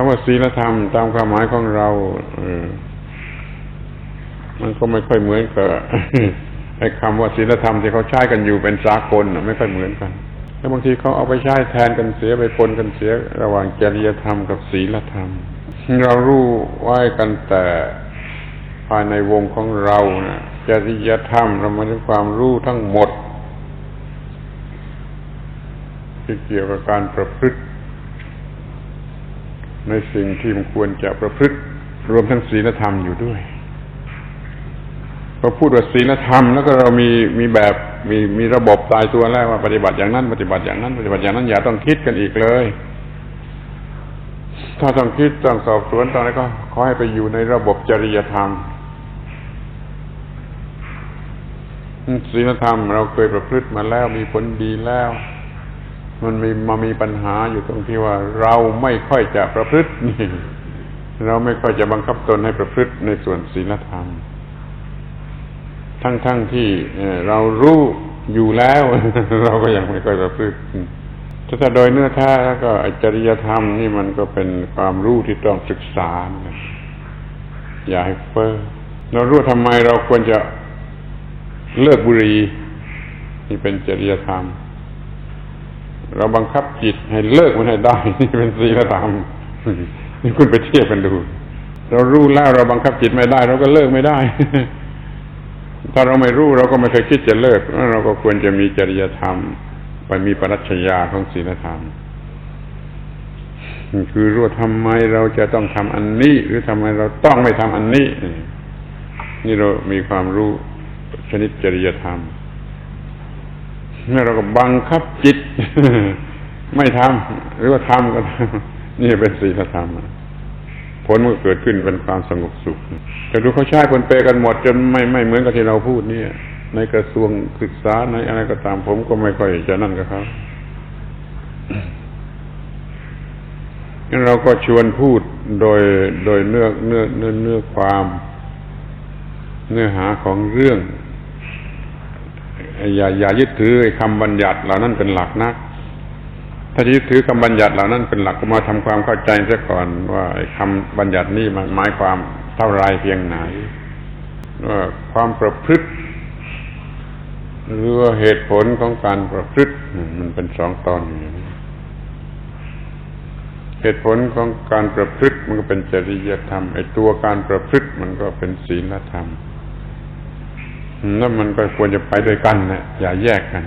คำว่าศีลธรรมตามความหมายของเราเออมันก็ไม่ค่อยเหมือนกับไอ้คำว่าศีลธรรมที่เขาใช้กันอยู่เป็นสากลไม่ค่อยเหมือนกัน แล้วบางทีเขาเอาไปใช้แทนกันเสียไปปนกันเสีย ระหว่างจริยธรรมกับศีลธรรม เรารู้ไว้กันแต่ภายในวงของเรานะจริยธรรมเรามาถึงความรู้ทั้งหมดที่เกี่ยวกับการประพฤติ ในสิ่งที่มันควรจะประพฤติ รวมทั้งศีลธรรมอยู่ด้วยพอพูดว่าศีลธรรมแล้วก็เรามีมีแบบมีมีระบบตายตัวแล้วว่าปฏิบัติอย่างนั้น ปฏิบัติอย่างนั้น ปฏิบัติอย่างนั้นอย่าต้องคิดกันอีกเลย ถ้าต้องคิดต้องสอบสวนตอนนี้ก็ขอให้ไปอยู่ในระบบจริยธรรมศีลธรรมเราเคยประพฤติมาแล้วมีผลดีแล้ว มันมีมามีปัญหาอยู่ตรงที่ว่าเราไม่ค่อยจะประพฤตินี่เราไม่ค่อยจะบังคับตนให้ประพฤติในส่วนศีลธรรม ทั้งๆทที่เรารู้อยู่แล้ว เราก็ยังไม่ค่อยประพฤติถ้าโดยเนื้อแท้แล้วก็จริยธรรมนี่มันก็เป็นความรู้ที่ต้องศึกษา อย่าให้เฟ้อเรารู้ทำไมเราควรจะเลิกบุหรี่นี่เป็นจริยธรรม เราบังคับจิตให้เลิกมันให้ได้ นี่เป็นศีลธรรมนี่คุณไปเทียบกันดู เรารู้แล้วเราบังคับจิตไม่ได้ เราก็เลิกไม่ได้ ถ้าเราไม่รู้เราก็ไม่เคยคิดจะเลิกเราก็ควรจะมีจริยธรรม ไปมีปรัชญาของศีลธรรมคือรู้ทำไมเราจะต้องทำอันนี้ หรือทำไมเราต้องไม่ทำอันนี้ นี่เรามีความรู้ชนิดจริยธรรม นี่เราก็บังคับจิต ไม่ทำหรือว่าทำก็ทำนี่เป็นศีลธรรมผลมันเกิดขึ้นเป็นความสงบสุข แต่ดูเขาใช้คนเปกันหมดจนไม่ไม่เหมือนกับที่เราพูดเนี่ย ในกระทรวงศึกษาในอะไรก็ตามผมก็ไม่ค่อยจะนั่นกับเขางั้นเราก็ชวนพูดโดยโดยเนื้อเนื้อเนื้อเนื้อความ เนื้อหาของเรื่อง อย่าอย่ายึดถือคำบัญญัติเหล่านั้นเป็นหลักนัก ถ้ายึดถือคำบัญญัติเหล่านั้นเป็นหลักก็มาทำความเข้าใจซะก่อนว่าคำบัญญัตินี้มันหมายความเท่าไรเพียงไหนว่าความประพฤติหรือว่าเหตุผลของการประพฤติมันเป็นสองตอนอย่างนี้เหตุผลของการประพฤติมันก็เป็นจริยธรรมไอ้ตัวการประพฤติมันก็เป็นศีลธรรม แล้วมันก็ควรจะไปด้วยกันนะอย่าแยกกัน